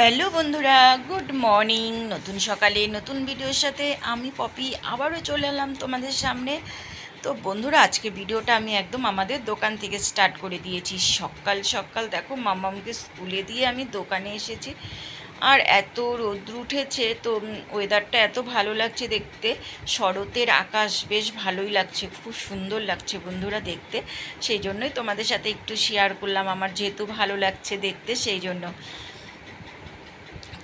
Hello বন্ধুরা, good morning. নতুন সকালে নতুন ভিডিওর সাথে আমি পপি আবারও চলে এলাম তোমাদের সামনে। তো বন্ধুরা, আজকে ভিডিওটা আমি একদম আমাদের দোকান থেকে স্টার্ট করে দিয়েছি। সকাল সকাল দেখো, মামামকে স্কুলে দিয়ে আমি দোকানে এসেছি। আর এত রোদ্র উঠেছে, তো ওয়েদারটা এত ভালো লাগছে দেখতে। শরতের আকাশ বেশ ভালোই লাগছে, খুব সুন্দর লাগছে বন্ধুরা দেখতে। সেই জন্যই তোমাদের সাথে একটু শেয়ার করলাম, আমার যেহেতু ভালো লাগছে দেখতে, সেই জন্য।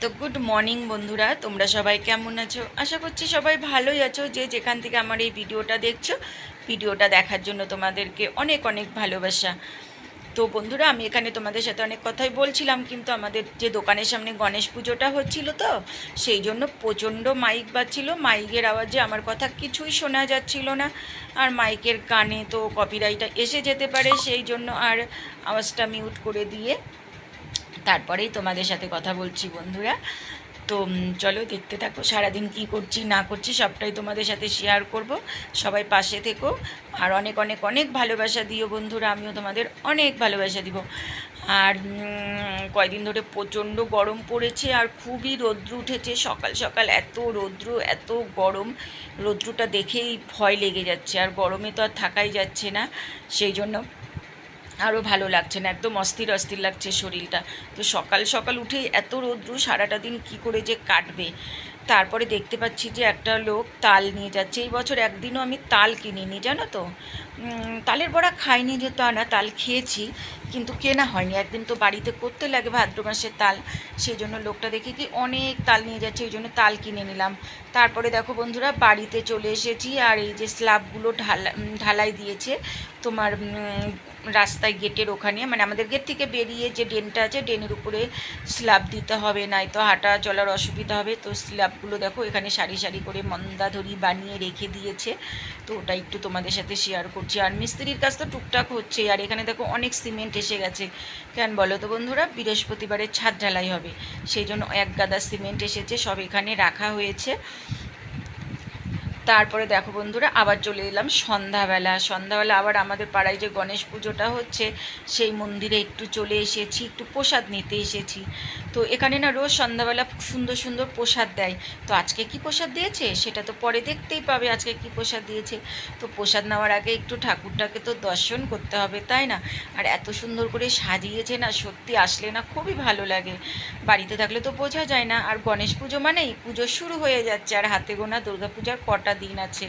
তো গুড মর্নিং বন্ধুরা, তোমরা সবাই কেমন আছো? আশা করছি সবাই ভালোই আছো, যে যেখান থেকে আমার এই ভিডিওটা দেখছ, ভিডিওটা দেখার জন্য তোমাদেরকে অনেক অনেক ভালোবাসা। তো বন্ধুরা, আমি এখানে তোমাদের সাথে অনেক কথাই বলছিলাম, কিন্তু আমাদের যে দোকানের সামনে গণেশ পুজোটা হচ্ছিল তো, সেই জন্য প্রচণ্ড মাইক বাজছিল। মাইকের আওয়াজে আমার কথা কিছুই শোনা যাচ্ছিল না, আর মাইকের কানে তো কপিরাইটটা এসে যেতে পারে, সেই জন্য আর আওয়াজটা মিউট করে দিয়ে তারপরেই তোমাদের সাথে কথা বলছি বন্ধুরা। তো চলো দেখতে থাকো সারাদিন কি করছি, না করছি, সবটাই তোমাদের সাথে শেয়ার করব। সবাই পাশে থেকো। আর অনেক অনেক অনেক ভালোবাসা দিও বন্ধুরা, আমিও তোমাদের অনেক ভালোবাসা দিব। আর কয়দিন ধরে প্রচণ্ড গরম পড়েছে আর খুবই রৌদ্র উঠেছে। সকাল সকাল এত রৌদ্র, এত গরম। রৌদ্রটা দেখেই ভয় লেগে যাচ্ছে। আর গরমে তো আর থাকাই যাচ্ছে না। সেই জন্য আরও ভালো লাগছে না, একদম অস্থির অস্থির লাগছে শরীরটা। তো সকাল সকাল উঠে এত রৌদ্র, সারাটা দিন কি করে যে কাটবে। তারপরে দেখতে পাচ্ছি যে একটা লোক তাল নিয়ে যাচ্ছে। এই বছর একদিনও আমি তাল কিনিনি, জানো তো? তালের বড়া খাইনি যে তা না তাল খেয়েছি, কিন্তু কেনা হয়নি। একদিন তো বাড়িতে করতে লাগে ভাদ্র মাসের তাল সেই জন্য লোকটা দেখি কি অনেক তাল নিয়ে যাচ্ছে ওই জন্য তাল কিনে নিলাম। তারপরে দেখো বন্ধুরা, বাড়িতে চলে এসেছি, আর এই যে স্ল্যাবগুলো ঢালা ঢালাই দিয়েছে তোমার রাস্তায় গেটের ওখানে মানে আমাদের গেট থেকে বেরিয়ে যে ড্রেনটা আছে, ড্রেনের উপরে স্ল্যাব দিতে হবে নাই তো হাঁটা চলার অসুবিধা হবে। তো স্ল্যাবগুলো দেখো, এখানে সারি সারি করে মন্দাধরি বানিয়ে রেখে দিয়েছে। তো ওটা একটু তোমাদের সাথে শেয়ার করছি। আর মিস্ত্রির কাজ তো টুকটাক হচ্ছে। আর এখানে দেখো অনেক সিমেন্ট এসে গেছে। কেন বলো তো বন্ধুরা? বৃহস্পতিবারের ছাদ ঢালাই হবে। সেই জন্য এক গাদা সিমেন্ট এসেছে, সব এখানে রাখা হয়েছে। তারপরে দেখো বন্ধুরা, আবার চলে এলাম সন্ধ্যাবেলা। সন্ধ্যাবেলা আবার আমাদের পাড়ায় যে গণেশ পুজোটা হচ্ছে, সেই মন্দিরে একটু চলে এসেছি, একটু প্রসাদ নিতে এসেছি। তো এখানে না রোজ সন্ধ্যাবেলা সুন্দর সুন্দর প্রসাদ দেয়। তো আজকে কি প্রসাদ দিয়েছে? সেটা তো পরে দেখতেই পাবে আজকে কি প্রসাদ দিয়েছে। তো প্রসাদ নেওয়ার আগে একটু ঠাকুরটাকে তো দর্শন করতে হবে, তাই না? আর এত সুন্দর করে সাজিয়েছে না, সত্যি আসলে না খুবই ভালো লাগে। বাড়িতে থাকলে তো বোঝা যায় না। আর গণেশ পুজো মানেই পুজো শুরু হয়ে যাচ্ছে, আর হাতে গোনা দুর্গা পূজার কটা দিন আছে।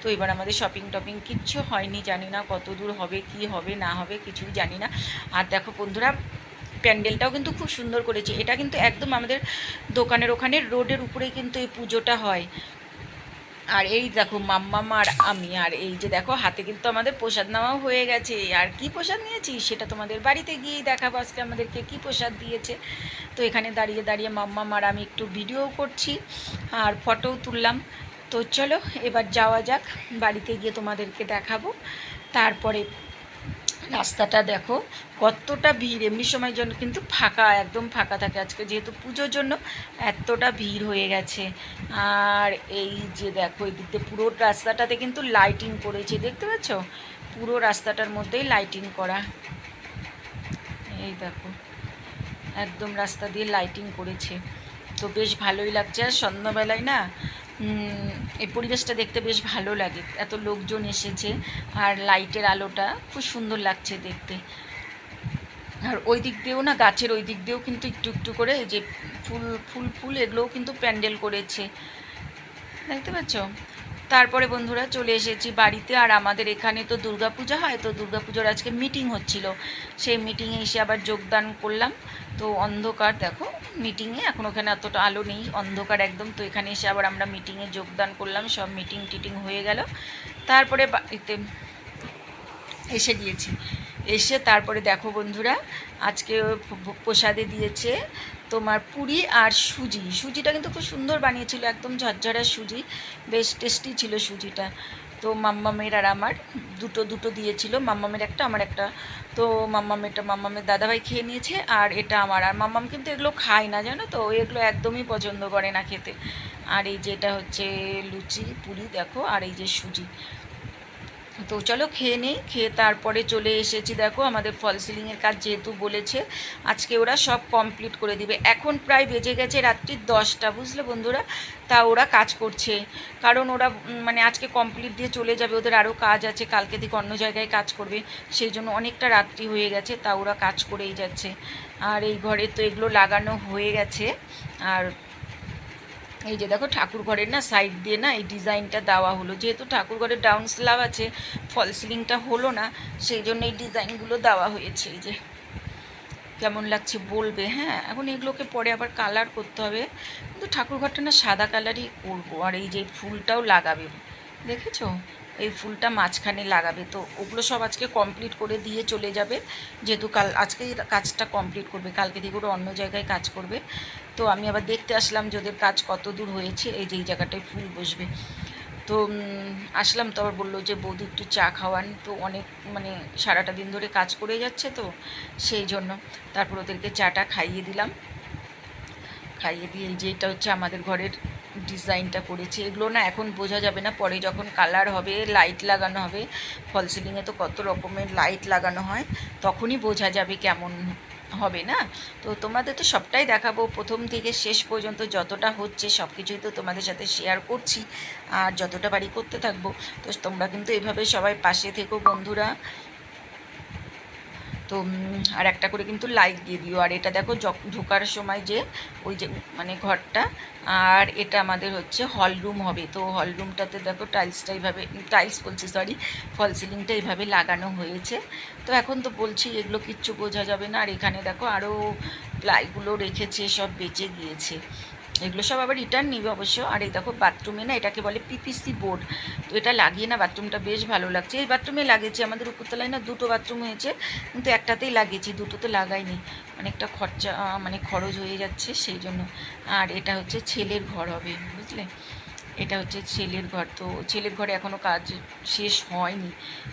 তো এবার আমাদের শপিং টপিং কিচ্ছু হয়নি, জানি না কত দূর হবে, কি হবে, না হবে, কিছুই জানি না। আর দেখো বন্ধুরা, প্যান্ডেলটাও কিন্তু খুব সুন্দর করেছে। এটা কিন্তু একদম আমাদের দোকানের ওখানে রোডের উপরেই কিন্তু এই পুজোটা হয়। আর এই দেখো মাম্মাম আর আমি, আর এই যে দেখো, হাতে কিন্তু আমাদের প্রসাদ নেওয়াও হয়ে গেছে। আর কি প্রসাদ নিয়েছি? সেটা তোমাদের বাড়িতে গিয়েই দেখাবো আজকে আমাদেরকে কি প্রসাদ দিয়েছে। তো এখানে দাঁড়িয়ে দাঁড়িয়ে মাম্মাম আর আমি একটু ভিডিও করছি, আর ফটোও তুললাম। তো চলো, এবার যাওয়া যাক, বাড়িতে গিয়ে তোমাদেরকে দেখাবো। তারপরে রাস্তাটা দেখো, কতটা ভিড়। এমনি সময় জন্য কিন্তু ফাঁকা, একদম ফাঁকা থাকে আজকে, যেহেতু পুজোর জন্য এতটা ভিড় হয়ে গেছে। আর এই যে দেখো এই দিকতে পুরো রাস্তাটাতে কিন্তু লাইটিং করেছে, দেখতে পাচ্ছ? পুরো রাস্তাটার মধ্যেই লাইটিং করা। এই দেখো, একদম রাস্তা দিয়ে লাইটিং করেছে। তো বেশ ভালোই লাগছে, আর সন্ধ্যাবেলায় না এই পরিবেশটা দেখতে বেশ ভালো লাগে। এত লোকজন এসেছে আর লাইটের আলোটা খুব সুন্দর লাগছে দেখতে। আর ওই দিক দিয়েও না, গাছের ওই দিক দিয়েও কিন্তু একটু একটু করে যে ফুল ফুল ফুল এগুলোও কিন্তু প্যান্ডেল করেছে। দেখতে পাচ্ছ? তারপরে বন্ধুরা চলে এসেছি বাড়িতে, আর আমাদের এখানে তো দুর্গাপূজা হয়, তো দুর্গাপুজোর আজকে মিটিং হচ্ছিল। সেই মিটিংয়ে এসে আবার যোগদান করলাম। তো অন্ধকার, দেখো মিটিংয়ে এখন ওখানে এতটা আলো নেই, অন্ধকার একদম। তো এখানে এসে আবার আমরা মিটিংয়ে যোগদান করলাম, সব মিটিং টিটিং হয়ে গেল। তারপরে বাড়িতে এসে গিয়েছি। এসে তারপরে দেখো বন্ধুরা, আজকে প্রসাদে দিয়েছে তোমার পুরি আর সুজি। সুজিটা কিন্তু খুব সুন্দর বানিয়েছিল, একদম ঝরঝরা সুজি। বেশ টেস্টি ছিল সুজিটা। তো মাম্মামের আর আমার দুটো দুটো দিয়েছিল, মাম্মামের একটা, আমার একটা। তো মাম্মামেরটা মাম্মামের দাদাভাই খেয়ে নিয়েছে আর এটা আমার। আর মাম্মাম কিন্তু এগুলো খায় না, জানো তো? এগুলো একদমই পছন্দ করে না খেতে। আর এই যেটা হচ্ছে লুচি, পুরি, দেখো। আর এই যে সুজি। তো চলো খেয়ে নিই, খেয়ে তারপরে চলে এসেছি দেখো, আমাদের ফল সিলিংয়ের কাজ যেহেতু বলেছে, আজকে ওরা সব কমপ্লিট করে দিবে। এখন প্রায় বেজে গেছে রাত্রি দশটা, বুঝলে বন্ধুরা? তা ওরা কাজ করছে, কারণ ওরা মানে আজকে কমপ্লিট দিয়ে চলে যাবে, ওদের আরও কাজ আছে, কালকে থেকে অন্য জায়গায় কাজ করবে, সেই জন্য অনেকটা রাত্রি হয়ে গেছে, তা ওরা কাজ করেই যাচ্ছে। আর এই ঘরে তো এগুলো লাগানো হয়ে গেছে, আর এই যে দেখো ঠাকুর ঘরের না সাইড দিয়ে না এই ডিজাইনটা দেওয়া হলো। যেহেতু ঠাকুর ঘরের ডাউন স্ল্যাব আছে ফল সিলিংটা হলো না, সেই জন্য এই ডিজাইনগুলো দেওয়া হয়েছে। এই যে কেমন লাগছে বলবে হ্যাঁ? এখন এগুলোকে পরে আবার কালার করতে হবে। কিন্তু ঠাকুর ঘরটা না সাদা কালারই করব, আর এই যে ফুলটাও লাগাবে। দেখেছ? এই ফুলটা মাঝখানে লাগাবে। তো ওগুলো সব আজকে কমপ্লিট করে দিয়ে চলে যাবে। যেহেতু কাল আজকেই কাজটা কমপ্লিট করবে। কালকে থেকে ওরা অন্য জায়গায় কাজ করবে। তো আমি আবার দেখতে আসলাম যে ওদের কাজ কত দূর হয়েছে। এই যে এই জায়গাটায় ফুল বসবে। তো আসলাম তো আবার বলল যে বৌদি একটু চা খাওয়ান। তো অনেক মানে সারাটা দিন ধরে কাজ করে যাচ্ছে তো, সেই জন্য। তারপর ওদেরকে চাটা খাইয়ে দিলাম। খাইয়ে দিয়ে এই যে এটা হচ্ছে আমাদের ঘরের ডিজাইনটা করেছি। এগুলো না এখন বোঝা যাবে না, পরে যখন কালার হবে লাইট লাগানো হবে ফল সিলিংয়ে তো কত রকমের লাইট লাগানো হয়, তখনই বোঝা যাবে কেমন হবে না। তো তোমাদের তো সবটাই দেখাবো, প্রথম থেকে শেষ পর্যন্ত যতটা হচ্ছে সব কিছুই তো তোমাদের সাথে শেয়ার করছি, আর যতটা বাড়ি করতে থাকব। তো তোমরা কিন্তু এভাবে সবাই পাশে থেকো বন্ধুরা। তো আর একটা করে কিন্তু লাইক দিয়ে দিও। আর এটা দেখো ঢোকার সময় যে, ওই যে মানে ঘরটা, আর এটা আমাদের হচ্ছে হল রুম হবে। তো হল রুমটাতে দেখো টাইলসটা এইভাবে টাইলস বলছি সরি ফল সিলিংটা এইভাবে লাগানো হয়েছে। তো এখন তো বলছি, এগুলো কিচ্ছু বোঝা যাবে না। আর এখানে দেখো আরও প্লাইগুলো রেখেছে, সব বেঁচে গিয়েছে। এগুলো সব আবার রিটার্ন নিবে অবশ্য। আর এই দেখো বাথরুমে না, এটাকে বলে পিপিসি বোর্ড তো এটা লাগিয়ে না বাথরুমটা বেশ ভালো লাগছে। এই বাথরুমে লাগিয়েছি, আমাদের উপরতলায় না দুটো বাথরুম হয়েছে, কিন্তু একটাতেই লাগিয়েছি, দুটোতে লাগাইনি। অনেকটা খরচা মানে খরচ হয়ে যাচ্ছে সেই জন্য। আর এটা হচ্ছে ছেলের ঘর হবে, বুঝলে? এটা হচ্ছে ছেলের ঘর। তো ছেলের ঘরে এখনও কাজ শেষ হয়নি।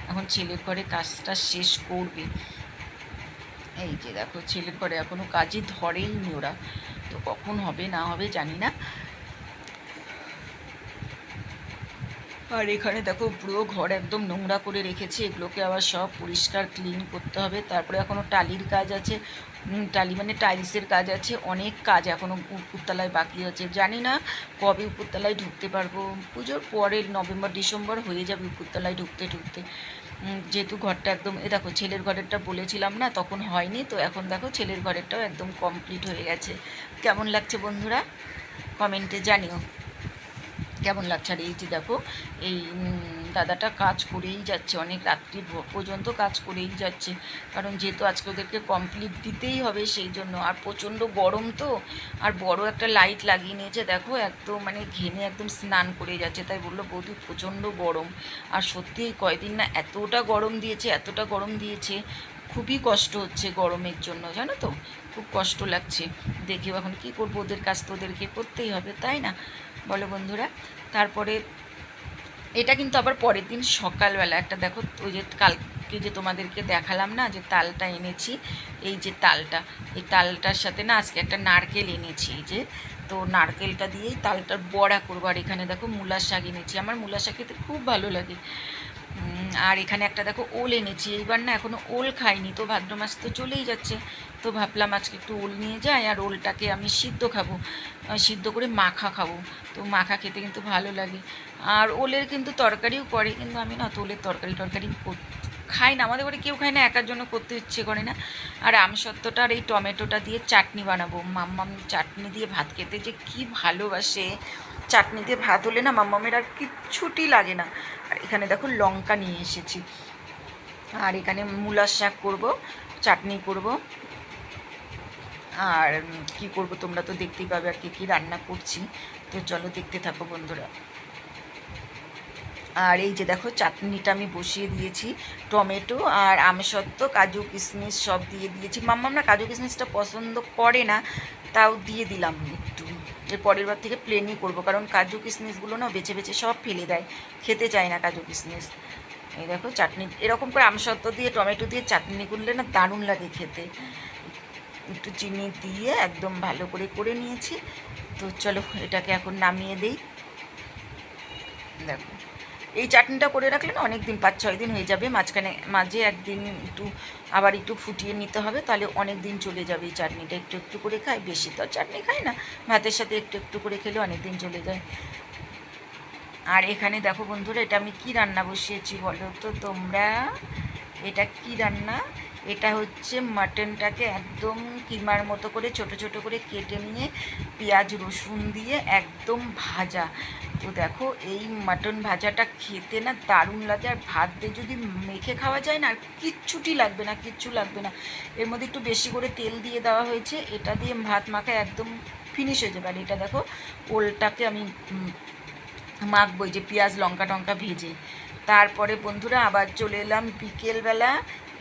এখন ছেলের ঘরে কাজটা শেষ করবে। এই যে দেখো, ছেলের ঘরে এখনও কাজই ধরেইনি ওরা। তো কখন হবে, না হবে জানি না। আর এখানে দেখো পুরো ঘর একদম নোংরা করে রেখেছে, এগুলোকে আবার সব পরিষ্কার ক্লিন করতে হবে। তারপরে এখনও টালির কাজ আছে টালি মানে টাইলসের কাজ আছে, অনেক কাজ এখনও উপরতলায় বাকি আছে। জানি না কবে উপরতলায় ঢুকতে পারব। পুজোর পরে নভেম্বর, ডিসেম্বর হয়ে যাবে উপরতলায় ঢুকতে ঢুকতে। যেহেতু ঘরটা একদম, এ দেখো, ছেলের ঘরেরটা বলেছিলাম না, তখন হয়নি, তো এখন দেখো ছেলের ঘরেরটাও একদম কমপ্লিট হয়ে গেছে। কেমন লাগছে বন্ধুরা? কমেন্টে জানিও। কেমন লাগছে? আর এই যে দেখো, এই দাদাটা কাজ করেই যাচ্ছে, অনেক রাত্রি পর্যন্ত কাজ করেই যাচ্ছে। কারণ যেহেতু আজকে ওদেরকে কমপ্লিট দিতেই হবে সেই জন্য। আর প্রচণ্ড গরম তো, আর বড় একটা লাইট লাগিয়ে নিয়েছে। দেখো একদম মানে ঘেমে একদম স্নান করে যাচ্ছে। তাই বলল, বৌদি, প্রচণ্ড গরম। আর সত্যি এই কয়দিন না এতটা গরম দিয়েছে, এতটা গরম দিয়েছে। খুবই কষ্ট হচ্ছে গরমের জন্য, জানো তো? খুব কষ্ট লাগছে। দেখে এখন কী করব? ওদের কাজ তো ওদেরকে করতেই হবে, তাই না? বলো বন্ধুরা, তারপরে এটা কিন্তু আবার পরের দিন সকালবেলা। একটা দেখো, ওই যে কালকে যে তোমাদেরকে দেখালাম না, যে তালটা এনেছি, এই যে তালটা, এই তালটার সাথে না আজকে একটা নারকেল এনেছি যে। তো নারকেলটা দিয়েই তালটার বড়া করব। আর এখানে দেখো মূলার শাক এনেছি। আমার মূলার শাক খেতে খুব ভালো লাগে। আর এখানে একটা দেখো ওল এনেছি। এইবার না এখনও ওল খাইনি, তো ভাদ্র মাস তো চলেই যাচ্ছে। তো ভাবলাম আজকে একটু ওল নিয়ে যাই, আর ওলটাকে আমি সিদ্ধ খাব। সিদ্ধ করে মাখা খাব। তো মাখা খেতে কিন্তু ভালো লাগে। আর ওলের কিন্তু তরকারিও করে, কিন্তু আমি না তো ওলের তরকারি টরকারি কর- খাই না। আমাদের বাড়ি কেউ খায় না, একার জন্য করতে ইচ্ছে করে না। আর আমসত্ত্বটা আর এই টমেটোটা দিয়ে চাটনি বানাবো। মাম্মাম চাটনি দিয়ে ভাত খেতে যে কি ভালোবাসে। চাটনি দিয়ে ভাত হলে না মাম্মামের আর কিচ্ছুটি লাগে না। আর এখানে দেখো লঙ্কা নিয়ে এসেছি। আর এখানে মূলার শাক করব, চাটনি করব। আর কি করব তোমরা তো দেখতেই পাবে আর কি কি রান্না করছি। তো চলো দেখতে থাকো বন্ধুরা। আর এই যে দেখো, চাটনিটা আমি বসিয়ে দিয়েছি, টমেটো আর আমসত্ত্ব, কাজু কিশমিশ সব দিয়ে দিয়েছি। মাম্মাম আমরা কাজু কিশমিশটা পছন্দ করে না, তাও দিয়ে দিলাম একটু। এর পরের বার থেকে প্লেনই করব, কারণ কাজু কিশমিশগুলো না বেছে বেছে সব ফেলে দেয়, খেতে চায় না কাজু কিশমিশ। এই দেখো, চাটনি, এরকম করে আমসত্ত্ব দিয়ে, টমেটো দিয়ে চাটনি করলে না দারুণ লাগে খেতে। একটু চিনি দিয়ে একদম ভালো করে করে নিয়েছি। তো চলো, এটাকে এখন নামিয়ে দেই। দেখো। এই চাটনিটা করে রাখলে না অনেক দিন পাঁচ ছয় দিন হয়ে যাবে। মাঝখানে, মাঝে একদিন একটু, আবার একটু ফুটিয়ে নিতে হবে, তাহলে অনেক দিন চলে যাবে এই চাটনিটা। একটু একটু করে খাই, বেশি তো চাটনি খাই না। ভাতের সাথে একটু একটু করে খেলে অনেক দিন চলে যায়। আর এখানে দেখো বন্ধুরা, এটা আমি কি রান্না বসিয়েছি বলো তো তোমরা? এটা কি রান্না? এটা হচ্ছে মাটনটাকে একদম কিমার মতো করে, ছোট ছোট করে কেটে নিয়ে পেঁয়াজ, রসুন দিয়ে একদম ভাজা। তো দেখো, এই মাটন ভাজাটা খেতে না দারুণ লাগে। আর ভাত দিয়ে যদি মেখে খাওয়া যায় না, আর কিচ্ছুটি লাগবে না, কিচ্ছু লাগবে না। এর মধ্যে একটু বেশি করে তেল দিয়ে দেওয়া হয়েছে। এটা দিয়ে ভাত মাখা একদম ফিনিশ হয়ে যাবে। আর এটা দেখো, ওলটাকে আমি মাখবো যে পেঁয়াজ, লঙ্কা টঙ্কা ভেজে। তারপরে বন্ধুরা আবার চলে এলাম বিকেলবেলা।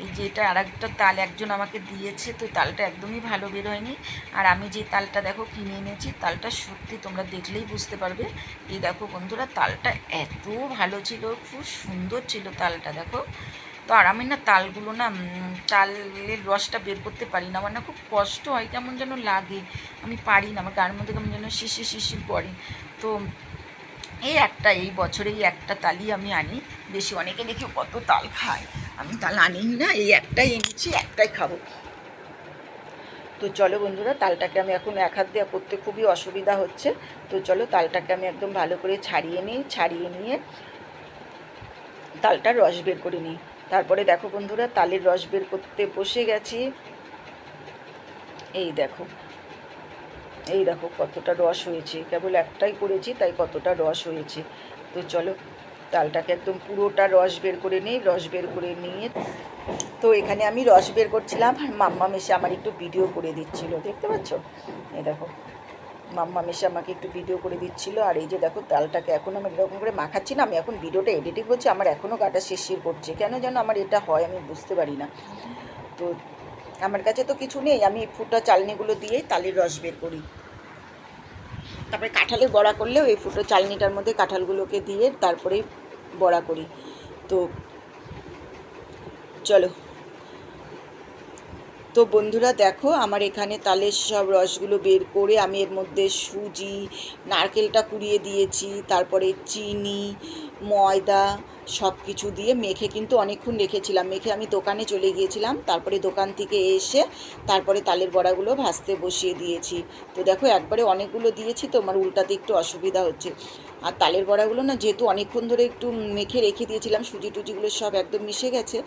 এই যে এটা আর একটা তাল, একজন আমাকে দিয়েছে, তো তালটা একদমই ভালো বের হয়নি আর আমি যে তালটা দেখো কিনে এনেছি, তালটা সত্যি তোমরা দেখলেই বুঝতে পারবে। এই দেখো বন্ধুরা, তালটা এত ভালো ছিল, খুব সুন্দর ছিল তালটা, দেখো। তো আর আমি না তালগুলো না তালের রসটা বের করতে পারি না। আমার না খুব কষ্ট হয়, কেমন যেন লাগে। আমি পারি না, আমার গার মধ্যে কেমন যেন শিশির শিশির করে। তো এই একটা, এই বছরে এই একটা তালই আমি আনি। বেশি অনেকে দেখি কত তাল খায়। আমি তাল আনিই না, এই একটাই এনেছি, একটাই খাব। তো চলো বন্ধুরা, তালটাকে আমি এখন এক হাত দিয়ে করতে খুবই অসুবিধা হচ্ছে। তো চলো, তালটাকে আমি একদম ভালো করে ছাড়িয়ে নিই, ছাড়িয়ে নিয়ে তালটার রস বের করে নিই। তারপরে দেখো বন্ধুরা, তালের রস বের করতে বসে গেছি। এই দেখো। এই দেখো কতটা রস হয়েছে। কেবল একটাই করেছি, তাই কতটা রস হয়েছে। তো চলো তালটাকে একদম পুরোটা রস বের করে নিই, রস বের করে নিয়ে তো এখানে আমি রস বের করছিলাম, আর মাম্মা মেশে আমার একটু ভিডিও করে দিচ্ছিল। দেখতে পাচ্ছ? এই দেখো, মাম্মা মেশে আমাকে একটু ভিডিও করে দিচ্ছিল, আর এই যে দেখো তালটাকে এখন আমি এরকম করে মাখাচ্ছি না, আমি এখন ভিডিওটা এডিটিং করছি, আমার এখনও গাটা শিরশির করছে। কেন যেন আমার এটা হয়, আমি বুঝতে পারি না। তো আমার কাছে তো কিছু নেই, আমি ফুটা চালনিগুলো দিয়েই তালের রস বের করি। তারপরে কাঁঠালের বড়া করলেও এই ফুটো চালনিটার মধ্যে কাঁঠালগুলোকে দিয়ে তারপরেই বড়া করি। তো চলো। তো বন্ধুরা দেখো, আমার এখানে তালের সব রসগুলো বের করে আমি এর মধ্যে সুজি, নারকেলটা কুড়িয়ে দিয়েছি, তারপরে চিনি, ময়দা সব কিছু দিয়ে মেখে কিন্তু অনেকক্ষণ রেখেছিলাম। মেখে আমি দোকানে চলে গিয়েছিলাম, তারপরে দোকান থেকে এসে তারপরে তালের বড়াগুলো ভাজতে বসিয়ে দিয়েছি। তো দেখো একবারে অনেকগুলো দিয়েছি, তো আমার উল্টাতে একটু অসুবিধা হচ্ছে। আর তালের বড়াগুলো না যেহেতু অনেকক্ষণ ধরে একটু মেখে রেখে দিয়েছিলাম সুজি টুজিগুলো সব একদম মিশে গেছে,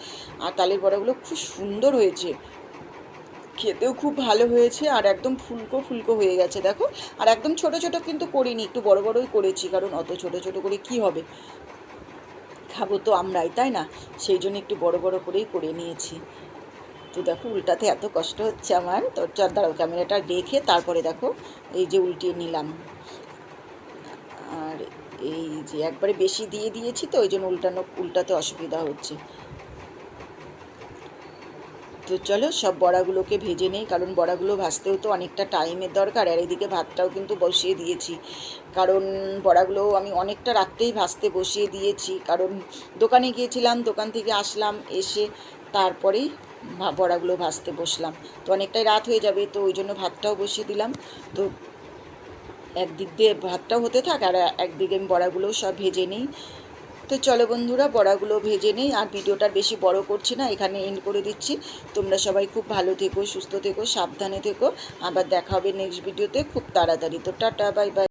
আর তালের বড়াগুলো খুব সুন্দর হয়েছে। খেতেও খুব ভালো হয়েছে, আর একদম ফুলকো ফুলকো হয়ে গেছে, দেখো। আর একদম ছোট ছোট কিন্তু করিনি, একটু বড় বড়ই করেছি, কারণ অত ছোট ছোট করে কি হবে? খাব তো আমরাই, তাই না? সেই জন্য একটু বড় বড় করেই করে নিয়েছি। তো দেখো, উল্টাতে এত কষ্ট হচ্ছে আমার। তো চার দাঁড়াও, ক্যামেরাটা রেখে তারপরে দেখো, এই যে উল্টিয়ে নিলাম। আর এই যে একবারে বেশি দিয়ে দিয়েছি তো, ওই জন্য উল্টানো, উল্টাতে অসুবিধা হচ্ছে। তো চলো, সব বড়াগুলোকে ভেজে নেই, কারণ বড়াগুলো ভাজতেও তো অনেকটা টাইমের দরকার, আর এদিকে ভাতটাও কিন্তু বসিয়ে দিয়েছি। কারণ বড়াগুলো আমি অনেকটা রাত্রেই ভাজতে বসিয়ে দিয়েছি, কারণ দোকানে গিয়েছিলাম, দোকান থেকে আসলাম, এসে তারপরেই বড়াগুলো ভাজতে বসলাম। তো অনেকটাই রাত হয়ে যাবে, তো ওই জন্য ভাতটাও বসিয়ে দিলাম। তো একদিক দিয়ে ভাতটাও হতে থাক, আর একদিকে আমি বড়াগুলোও সব ভেজে নিই। তো চলো বন্ধুরা, বড়াগুলো ভেজে নেই আর ভিডিওটা বেশি বড় করছি না, এখানে এন্ড করে দিচ্ছি। তোমরা সবাই খুব ভালো থেকো, সুস্থ থেকো, সাবধানে থেকো। আবার দেখা হবে নেক্সট ভিডিওতে খুব তাড়াতাড়ি। তো টাটা বাই বাই